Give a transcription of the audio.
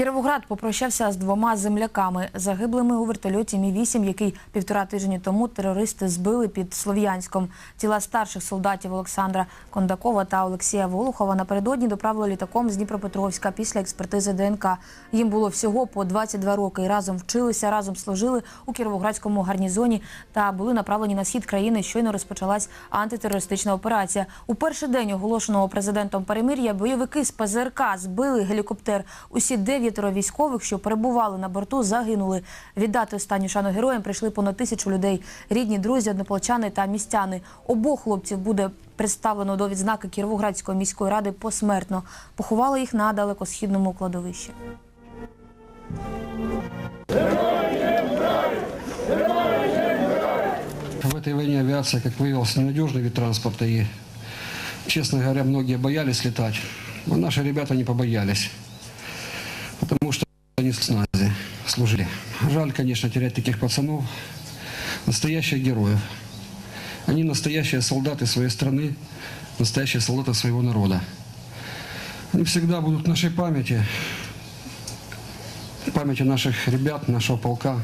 Кіровоград попрощався з двома земляками, загиблими у вертольоті Мі-8, який півтора тижні тому терористи збили під Слов'янськом. Тіла старших солдатів Олександра Кондакова та Олексія Волохова напередодні доправили літаком з Дніпропетровська після експертизи ДНК. Їм було всього по 22 роки. І разом вчилися, разом служили у Кіровоградському гарнізоні та були направлені на схід країни. Щойно розпочалась антитерористична операція. У перший день оголошеного президентом перемир'я бойовики з ПЗРК збили гелікоптер. Усі дев'ятеро військових, що перебували на борту, загинули. Віддати останню шану героям прийшли понад тисячу людей. Рідні, друзі, однополчани та містяни. Обох хлопців буде представлено до відзнаки Кіровоградської міської ради посмертно. Поховали їх на далекосхідному кладовищі. В этой войне авиация, как выявилось, ненадежный вид транспорта. И, честно говоря, многие боялись летать. Но наши ребята не побоялись. Потому что они с нази служили. Жаль, конечно, терять таких пацанов. Настоящих героев. Они настоящие солдаты своей страны, настоящие солдаты своего народа. Они всегда будут в нашей памяти, в памяти наших ребят, нашего полка,